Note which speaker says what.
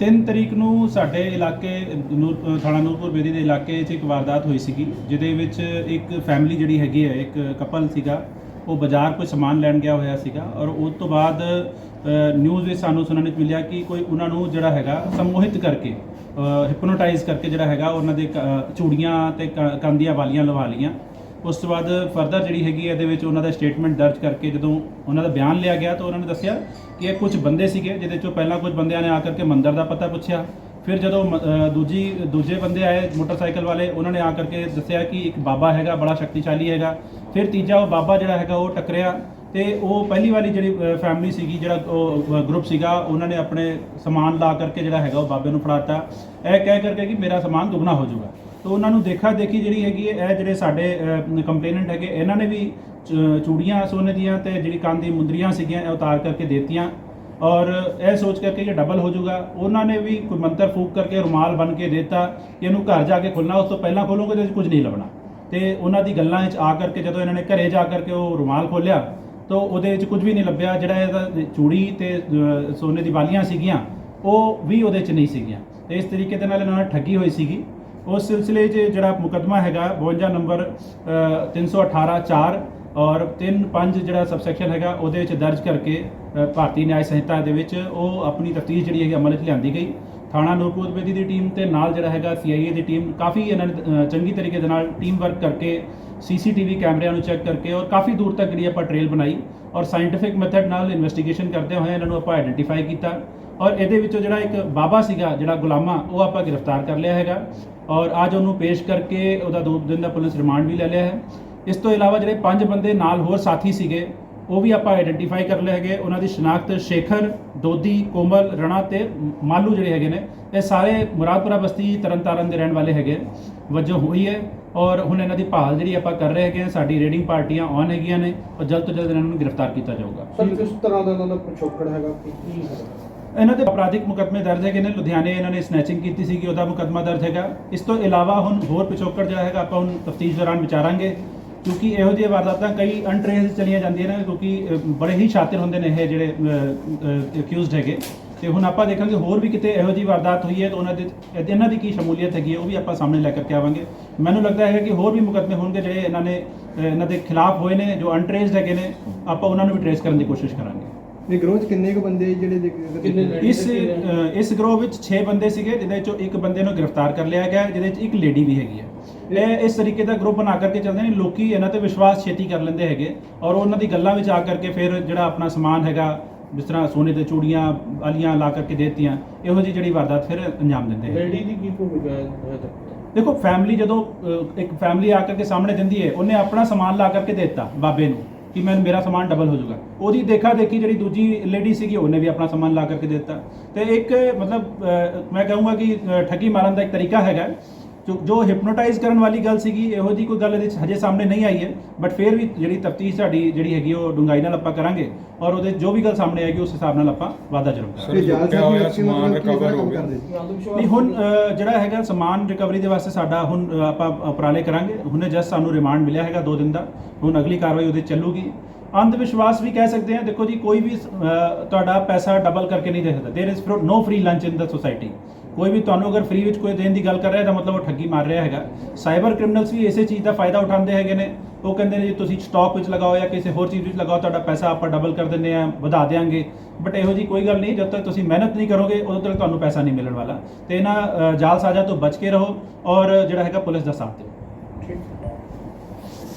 Speaker 1: 3 ਤਰੀਕ ਨੂੰ ਸਾਡੇ ਇਲਾਕੇ, ਨੂਰ ਥਾਣਾ ਨੂਰਪੁਰ ਬੇਦੀ ਦੇ ਇਲਾਕੇ 'ਚ ਇੱਕ ਵਾਰਦਾਤ ਹੋਈ ਸੀਗੀ, ਜਿਹਦੇ ਵਿੱਚ ਇੱਕ ਫੈਮਿਲੀ ਜਿਹੜੀ ਹੈਗੀ ਹੈ, ਇੱਕ ਕਪਲ ਸੀਗਾ, ਉਹ ਬਾਜ਼ਾਰ ਕੋਈ ਸਮਾਨ ਲੈਣ ਗਿਆ ਹੋਇਆ ਸੀਗਾ ਔਰ ਉਸ ਤੋਂ ਬਾਅਦ ਨਿਊਜ਼ ਵਿੱਚ ਸਾਨੂੰ ਸੁਣਨ ਵਿੱਚ ਮਿਲਿਆ ਕਿ ਕੋਈ ਉਹਨਾਂ ਨੂੰ ਜਿਹੜਾ ਹੈਗਾ ਸਮੋਹਿਤ ਕਰਕੇ ਹਿਪਨੋਟਾਈਜ਼ ਕਰਕੇ ਜਿਹੜਾ ਹੈਗਾ ਉਹਨਾਂ ਦੇ ਕ- ਚੂੜੀਆਂ ਤੇ ਕ- ਕੰਨ ਦੀਆਂ ਵਾਲੀਆਂ ਲਵਾ ਲਈਆਂ। ਉਸ ਤੋਂ ਬਾਅਦ ਫਰਦਰ ਜਿਹੜੀ ਹੈਗੀ ਹੈ ਇਹਦੇ ਵਿੱਚ ਉਹਨਾਂ ਦਾ ਸਟੇਟਮੈਂਟ ਦਰਜ ਕਰਕੇ ਜਦੋਂ ਉਹਨਾਂ ਦਾ ਬਿਆਨ ਲਿਆ ਗਿਆ ਤਾਂ ਉਹਨਾਂ ਨੇ ਦੱਸਿਆ ਕਿ ਇਹ ਕੁਝ ਬੰਦੇ ਸੀਗੇ, ਜਿਹਦੇ ਚੋਂ ਪਹਿਲਾਂ ਕੁਝ ਬੰਦਿਆਂ ਨੇ ਆ ਕਰਕੇ ਮੰਦਰ ਦਾ ਪਤਾ ਪੁੱਛਿਆ। ਫਿਰ ਜਦੋਂ ਮ- ਦੂਜੀ, ਦੂਜੇ ਬੰਦੇ ਆਏ ਮੋਟਰਸਾਈਕਲ ਵਾਲੇ, ਉਹਨਾਂ ਨੇ ਆ ਕਰਕੇ ਦੱਸਿਆ ਕਿ ਇੱਕ ਬਾਬਾ ਹੈਗਾ, ਬੜਾ ਸ਼ਕਤੀਸ਼ਾਲੀ ਹੈਗਾ। ਫਿਰ ਤੀਜਾ ਉਹ ਬਾਬਾ ਜਿਹੜਾ ਹੈਗਾ, ਉਹ ਟਕਰਿਆ ਤੇ ਉਹ ਪਹਿਲੀ ਵਾਲੀ ਜਿਹੜੀ ਫੈਮਿਲੀ ਸੀਗੀ, ਜਿਹੜਾ ਉਹ ਗਰੁੱਪ ਸੀਗਾ, ਉਹਨਾਂ ਨੇ ਆਪਣੇ ਸਮਾਨ ਲਾ ਕਰਕੇ ਜਿਹੜਾ ਹੈਗਾ, ਉਹ ਬਾਬੇ ਨੂੰ ਫੜਾਤਾ ਇਹ ਕਹਿ ਕਰਕੇ ਕਿ ਮੇਰਾ ਸਮਾਨ ਦੁੱਗਣਾ ਹੋ ਜਾਊਗਾ। ਤਾਂ ਉਹਨਾਂ ਨੂੰ ਦੇਖਾ ਦੇਖੀ ਜਿਹੜੀ ਹੈਗੀ ਹੈ, ਇਹ ਜਿਹੜੇ ਸਾਡੇ ਕੰਪਲੇਨੈਂਟ ਹੈਗੇ, ਇਹਨਾਂ ਨੇ ਵੀ ਚੂੜੀਆਂ ਸੋਨੇ ਦੀਆਂ ਤੇ ਜਿਹੜੀ ਕੰਨ ਦੀ ਮੁੰਦਰੀਆਂ ਸੀਗੀਆਂ, ਇਹ ਉਤਾਰ ਕਰਕੇ ਦੇਤੀਆਂ। ਔਰ ਇਹ ਸੋਚ ਕਰਕੇ ਕਿ ਡਬਲ ਹੋ ਜਾਊਗਾ। ਉਹਨਾਂ ਨੇ ਵੀ ਕੋਈ ਮੰਤਰ ਫੂਕ ਕਰਕੇ ਰੁਮਾਲ ਬਣ ਕੇ ਦੇਤਾ ਕਿ ਇਹਨੂੰ ਘਰ ਜਾ ਕੇ ਖੋਲਣਾ ਉਸ ਤੋਂ ਪਹਿਲਾਂ ਖੋਲੋਗੇ ਤੇ ਕੁਝ ਨਹੀਂ ਲੱਭਣਾ। ਤੇ ਉਹਨਾਂ ਦੀ ਗੱਲਾਂ ਵਿੱਚ ਆ ਕਰਕੇ ਜਦੋਂ ਇਹਨਾਂ ਨੇ ਘਰੇ ਜਾ ਕਰਕੇ ਉਹ ਰੁਮਾਲ ਖੋਲਿਆ ਤਾਂ ਉਹਦੇ ਵਿੱਚ ਕੁਝ ਵੀ ਨਹੀਂ ਲੱਭਿਆ। ਜਿਹੜਾ ਇਹਦਾ ਚੂੜੀ ਤੇ ਸੋਨੇ ਦੀ ਵਾਲੀਆਂ ਸੀਗੀਆਂ, ਉਹ ਵੀ ਉਹਦੇ 'ਚ ਨਹੀਂ ਸੀਗੀਆਂ। ਤੇ ਇਸ ਤਰੀਕੇ ਦੇ ਨਾਲ ਇਹਨਾਂ ਨੇ ਠੱਗੀ ਹੋਈ ਸੀਗੀ। ਉਸ ਸਿਲਸਿਲੇ 'ਚ ਜਿਹੜਾ ਮੁਕੱਦਮਾ ਹੈਗਾ 52 ਨੰਬਰ ਅ, 318 4 ਔਰ 35 ਜਿਹੜਾ ਸਬਸੈਕਸ਼ਨ ਹੈਗਾ ਉਹਦੇ ਵਿੱਚ ਦਰਜ ਕਰਕੇ ਭਾਰਤੀ ਨਿਆਂ ਸੰਹਿਤਾ ਦੇ ਵਿੱਚ ਉਹ ਆਪਣੀ ਤਫਤੀਸ਼ ਜਿਹੜੀ ਹੈਗੀ ਅਮਲ 'ਚ ਲਿਆਂਦੀ ਗਈ ਥਾਣਾ ਨੂਰਪੁਰ ਬੇਦੀ ਦੀ ਟੀਮ ਤੇ ਨਾਲ ਜਿਹੜਾ ਹੈਗਾ ਸੀਆਈਏ ਦੀ ਟੀਮ ਕਾਫੀ ਇਹਨਾਂ ਨੇ ਚੰਗੀ ਤਰੀਕੇ ਦੇ ਨਾਲ ਟੀਮ ਵਰਕ ਕਰਕੇ ਸੀਸੀਟੀਵੀ ਕੈਮਰਿਆਂ ਨੂੰ ਚੈੱਕ ਕਰਕੇ ਔਰ ਕਾਫੀ ਦੂਰ ਤੱਕ ਜਿਹੜੀ ਆਪਾਂ ਟ੍ਰੇਲ ਬਣਾਈ ਔਰ ਸਾਇੰਟੀਫਿਕ ਮੈਥਡ ਨਾਲ ਇਨਵੈਸਟੀਗੇਸ਼ਨ ਕਰਦੇ ਹੋਏ ਇਹਨਾਂ ਨੂੰ ਆਪਾਂ ਆਈਡੈਂਟੀਫਾਈ ਕੀਤਾ ਔਰ ਇਹਦੇ ਵਿੱਚੋਂ ਜਿਹੜਾ ਇੱਕ ਬਾਬਾ ਸੀਗਾ, ਜਿਹੜਾ ਗੁਲਾਮਾ, ਉਹ ਆਪਾਂ ਗ੍ਰਿਫਤਾਰ ਕਰ ਲਿਆ ਹੈਗਾ। ਔਰ ਅੱਜ ਉਹਨੂੰ ਪੇਸ਼ ਕਰਕੇ ਉਹਦਾ ਦੋ ਦਿਨ ਦਾ ਪੁਲਿਸ ਰਿਮਾਂਡ ਵੀ ਲੈ ਲਿਆ ਹੈ। ਇਸ ਤੋਂ ਇਲਾਵਾ ਜਿਹੜੇ ਪੰਜ ਬੰਦੇ ਨਾਲ ਹੋਰ ਸਾਥੀ ਸੀਗੇ, ਉਹ ਵੀ ਆਪਾਂ ਆਇਡੈਂਟੀਫਾਈ ਕਰ ਲਏ ਹੈਗੇ। ਉਹਨਾਂ ਦੀ ਸ਼ਨਾਖਤ ਸ਼ੇਖਰ, ਦੋਦੀ, ਕੋਮਲ, ਰਣਾ ਤੇ ਮਾਲੂ ਜਿਹੜੇ ਹੈਗੇ ਨੇ, ਇਹ ਸਾਰੇ ਮੁਰਾਦਪੁਰਾ ਬਸਤੀ, ਤਰਨਤਾਰਨ ਦੇ ਰਹਿਣ ਵਾਲੇ ਹੈਗੇ। ਵਜੋਂ ਹੋਈ ਹੈ। ਔਰ ਹੁਣ ਇਹਨਾਂ ਦੀ ਭਾਲ ਜਿਹੜੀ ਆਪਾਂ ਕਰ ਰਹੇ ਹੈਗੇ ਹਾਂ, ਸਾਡੀ ਰੇਡਿੰਗ ਪਾਰਟੀਆਂ ਔਨ ਹੈਗੀਆਂ ਨੇ ਔਰ ਜਲਦ ਤੋਂ ਜਲਦ ਇਹਨਾਂ ਨੂੰ ਗ੍ਰਿਫਤਾਰ ਕੀਤਾ ਜਾਊਗਾ।
Speaker 2: ਸਰ, ਕਿਸ ਤਰ੍ਹਾਂ ਦਾ ਇਹਨਾਂ ਦਾ ਪਿਛੋਕੜ ਹੈਗਾ? ਕੀ ਕੀ ਹੈਗਾ?
Speaker 1: ਇਹਨਾਂ ਦੇ ਅਪਰਾਧਿਕ ਮੁਕੱਦਮੇ ਦਰਜ ਹੈਗੇ ਨੇ। ਲੁਧਿਆਣੇ ਇਹਨਾਂ ਨੇ ਸਨੈਚਿੰਗ ਕੀਤੀ ਸੀਗੀ, ਉਹਦਾ ਮੁਕੱਦਮਾ ਦਰਜ ਹੈਗਾ। ਇਸ ਤੋਂ ਇਲਾਵਾ ਹੁਣ ਹੋਰ ਪਿਛੋਕੜ ਜਿਹੜਾ ਹੈਗਾ, ਆਪਾਂ ਹੁਣ ਤਫਤੀਸ਼ ਦੌਰਾਨ ਵਿਚਾਰਾਂਗੇ, ਕਿਉਂਕਿ ਇਹੋ ਜਿਹੇ ਵਾਰਦਾਤਾਂ ਕਈ ਅਨਟ੍ਰੇਸ ਚਲੀਆਂ ਜਾਂਦੀਆਂ ਨੇ, ਕਿਉਂਕਿ ਬੜੇ ਹੀ ਸ਼ਾਤਿਰ ਹੁੰਦੇ ਨੇ ਇਹ ਜਿਹੜੇ ਅਕਿਊਜ਼ਡ ਹੈਗੇ। ਤੇ ਹੁਣ ਆਪਾਂ ਦੇਖਾਂਗੇ ਹੋਰ ਵੀ ਕਿਤੇ ਇਹੋ ਜਿਹੀ ਵਾਰਦਾਤ ਹੋਈ ਹੈ ਤਾਂ ਉਹਨਾਂ ਦੇ ਇਹਨਾਂ ਦੀ ਕੀ ਸ਼ਮੂਲੀਅਤ ਹੈਗੀ ਹੈ, ਉਹ ਵੀ ਆਪਾਂ ਸਾਹਮਣੇ ਲੈ ਕਰਕੇ ਆਵਾਂਗੇ। ਮੈਨੂੰ ਲੱਗਦਾ ਹੈ ਕਿ ਹੋਰ ਵੀ ਮੁਕੱਦਮੇ ਹੋਣਗੇ ਜਿਹੜੇ ਇਹਨਾਂ ਨੇ ਇਹਨਾਂ ਦੇ ਖਿਲਾਫ ਹੋਏ ਨੇ, ਜੋ ਅਨਟ੍ਰੇਸਡ ਹੈਗੇ ਨੇ, ਆਪਾਂ ਉਹਨਾਂ ਨੂੰ ਵੀ ਟ੍ਰੇਸ ਕਰਨ ਦੀ ਕੋਸ਼ਿਸ਼ ਕਰਾਂਗੇ।
Speaker 3: ਇਹ ਗਰੋਹ 'ਚ ਕਿੰਨੇ ਕੁ ਬੰਦੇ ਜਿਹੜੇ ਦੇ-?
Speaker 1: ਇਸ ਅ, ਇਸ ਗਰੋਹ ਵਿੱਚ 6 ਬੰਦੇ ਸੀਗੇ ਜਿਹਦੇ ਚੋਂ ਇੱਕ ਬੰਦੇ ਨੂੰ ਗ੍ਰਿਫਤਾਰ ਕਰ ਲਿਆ ਗਿਆ ਹੈ, ਜਿਹਦੇ ਵਿੱਚ ਇੱਕ ਲੇਡੀ ਵੀ ਹੈਗੀ ਹੈ ਇਹ ਇਸ ਤਰੀਕੇ ਦਾ ਗਰੁੱਪ ਬਣਾ ਕਰਕੇ ਚੱਲਦੇ ਨੇ ਲੋਕੀ ਇਹਨਾਂ ਤੇ ਵਿਸ਼ਵਾਸ ਛੇਤੀ ਕਰ ਲੈਂਦੇ ਹੈਗੇ। ਔਰ ਉਹਨਾਂ ਦੀ ਗੱਲਾਂ ਵਿੱਚ ਆ ਕਰਕੇ ਫਿਰ ਜਿਹੜਾ ਆਪਣਾ ਸਮਾਨ ਹੈਗਾ ਜਿਸ ਤਰ੍ਹਾਂ ਸੋਨੇ ਦੇ ਚੂੜੀਆਂ ਵਾਲੀਆਂ ਲਾ ਕਰਕੇ ਦੇਤੀਆਂ ਇਹੋ ਜਿਹੀ ਜਿਹੜੀ ਵਾਰਦਾਤ ਫਿਰ ਅੰਜਾਮ ਦਿੰਦੇ ਹੈ
Speaker 2: ਲੇਡੀ ਦੀ ਕੀ ਭੂਮਿਕਾ ਹੈ?
Speaker 1: ਦੇਖੋ ਫੈਮਿਲੀ ਜਦੋਂ ਅ, ਇੱਕ ਫੈਮਿਲੀ ਆ ਕਰਕੇ ਸਾਹਮਣੇ ਦਿੰਦੀ ਹੈ ਉਹਨੇ ਆਪਣਾ ਸਮਾਨ ਲਾ ਕਰਕੇ ਦੇ ਦਿੱਤਾ ਬਾਬੇ ਨੂੰ। ਕਿ ਮੈਂ, ਮੇਰਾ ਸਮਾਨ ਡਬਲ ਹੋ ਜਾਊਗਾ। ਉਹਦੀ ਦੇਖਾ ਦੇਖੀ ਜਿਹੜੀ ਦੂਜੀ ਲੇਡੀ ਸੀਗੀ, ਉਹਨੇ ਵੀ ਆਪਣਾ ਸਮਾਨ ਲਾ ਕਰਕੇ ਦਿੱਤਾ। ਤੇ ਇੱਕ, ਮਤਲਬ ਮੈਂ ਕਹੂੰਗਾ ਕਿ ਠੱਗੀ ਮਾਰਨ ਦਾ ਇੱਕ ਤਰੀਕਾ ਹੈਗਾ। ਜੋ ਹਿਪਨੋਟਾਈਜ਼ ਕਰਨ ਵਾਲੀ ਗੱਲ ਸੀਗੀ ਇਹੋ ਜੀ ਕੋਈ ਗੱਲ ਇਹਦੇ ਹਜੇ ਸਾਹਮਣੇ ਨਹੀਂ ਆਈ ਹੈ ਬਟ ਫਿਰ ਵੀ ਜਿਹੜੀ ਤਫਤੀਸ਼ ਸਾਡੀ ਜਿਹੜੀ ਹੈਗੀ ਉਹ ਡੂੰਘਾਈ ਨਾਲ ਆਪਾਂ ਕਰਾਂਗੇ ਔਰ ਉਹਦੇ ਜੋ ਵੀ ਗੱਲ ਸਾਹਮਣੇ ਆਏਗੀ ਉਸ ਹਿਸਾਬ ਨਾਲ ਆਪਾਂ ਵਾਅਦਾ ਜ਼ਰੂਰ ਕਰਾਂਗੇ। ਨਹੀਂ ਹੁਣ ਜਿਹੜਾ ਹੈਗਾ ਸਮਾਨ ਰਿਕਵਰੀ ਦੇ ਵਾਸਤੇ ਸਾਡਾ ਹੁਣ ਆਪਾਂ ਉਪਰਾਲੇ ਕਰਾਂਗੇ। ਹੁਣੇ ਜਸਟ ਸਾਨੂੰ ਰਿਮਾਂਡ ਮਿਲਿਆ ਹੈਗਾ 2 ਦਿਨ ਦਾ। ਹੁਣ ਅਗਲੀ ਕਾਰਵਾਈ ਉਹਦੇ ਚੱਲੂਗੀ। ਅੰਧ ਵਿਸ਼ਵਾਸ ਵੀ ਕਹਿ ਸਕਦੇ ਹਾਂ ਦੇਖੋ ਜੀ ਕੋਈ ਵੀ ਅ, ਤੁਹਾਡਾ ਪੈਸਾ ਡਬਲ ਕਰਕੇ ਨਹੀਂ ਦੇ ਸਕਦਾ there is no free lunch in the society ਕੋਈ ਵੀ ਤੁਹਾਨੂੰ ਅਗਰ ਫ੍ਰੀ ਵਿੱਚ ਕੋਈ ਦੇਣ ਦੀ ਗੱਲ ਕਰ ਰਿਹਾ ਤਾਂ ਮਤਲਬ ਉਹ ਠੱਗੀ ਮਾਰ ਰਿਹਾ ਹੈਗਾ ਸਾਈਬਰ ਕ੍ਰਿਮੀਨਲਸ ਵੀ ਇਸੇ ਚੀਜ਼ ਦਾ ਫਾਇਦਾ ਉਠਾਉਂਦੇ ਹੈਗੇ ਨੇ ਉਹ ਕਹਿੰਦੇ ਨੇ ਜੀ ਤੁਸੀਂ ਸਟਾਕ ਵਿੱਚ ਲਗਾਓ ਜਾਂ ਕਿਸੇ ਹੋਰ ਚੀਜ਼ ਵਿੱਚ ਲਗਾਓ ਤੁਹਾਡਾ ਪੈਸਾ ਆਪਾਂ ਡਬਲ ਕਰ ਦਿੰਦੇ ਆ ਵਧਾ ਦੇਾਂਗੇ ਬਟ ਇਹੋ ਜੀ ਕੋਈ ਗੱਲ ਨਹੀਂ ਜਦ ਤੱਕ ਤੁਸੀਂ ਮਿਹਨਤ ਨਹੀਂ ਕਰੋਗੇ ਉਦੋਂ ਤੱਕ ਤੁਹਾਨੂੰ ਪੈਸਾ ਨਹੀਂ ਮਿਲਣ ਵਾਲਾ ਤੇ ਇਹਨਾਂ ਅ, ਜਾਲ ਸਾਜ਼ਾ ਤੋਂ ਬਚ ਕੇ ਰਹੋ ਔਰ ਜਿਹੜਾ ਹੈਗਾ ਪੁਲਿਸ ਦਾ ਸਾਥ ਦਿਓ
Speaker 2: ਠੀਕ